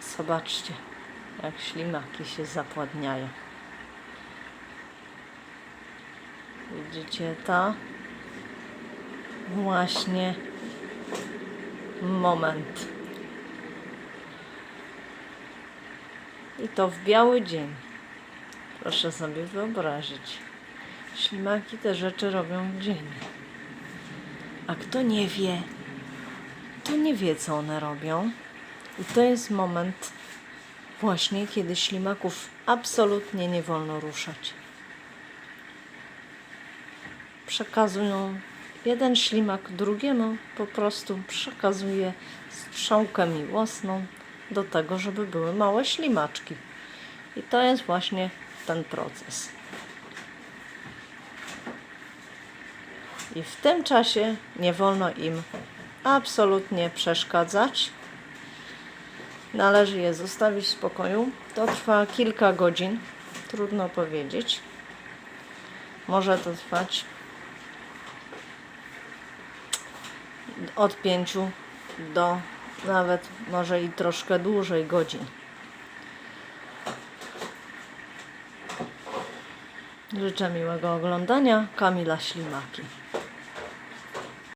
Zobaczcie, jak ślimaki się zapładniają. Widzicie to? Właśnie moment. I to w biały dzień. Proszę sobie wyobrazić. Ślimaki te rzeczy robią w dzień. A kto nie wie, to nie wie, co one robią. I to jest moment właśnie, kiedy ślimaków absolutnie nie wolno ruszać. Przekazują jeden ślimak drugiemu, po prostu przekazuje strzałkę miłosną do tego, żeby były małe ślimaczki. I to jest właśnie ten proces. I w tym czasie nie wolno im absolutnie przeszkadzać. Należy je zostawić w spokoju. To trwa kilka godzin, trudno powiedzieć. Może to trwać od 5 do nawet może i troszkę dłużej godzin. Życzę miłego oglądania. Kamila Ślimaki.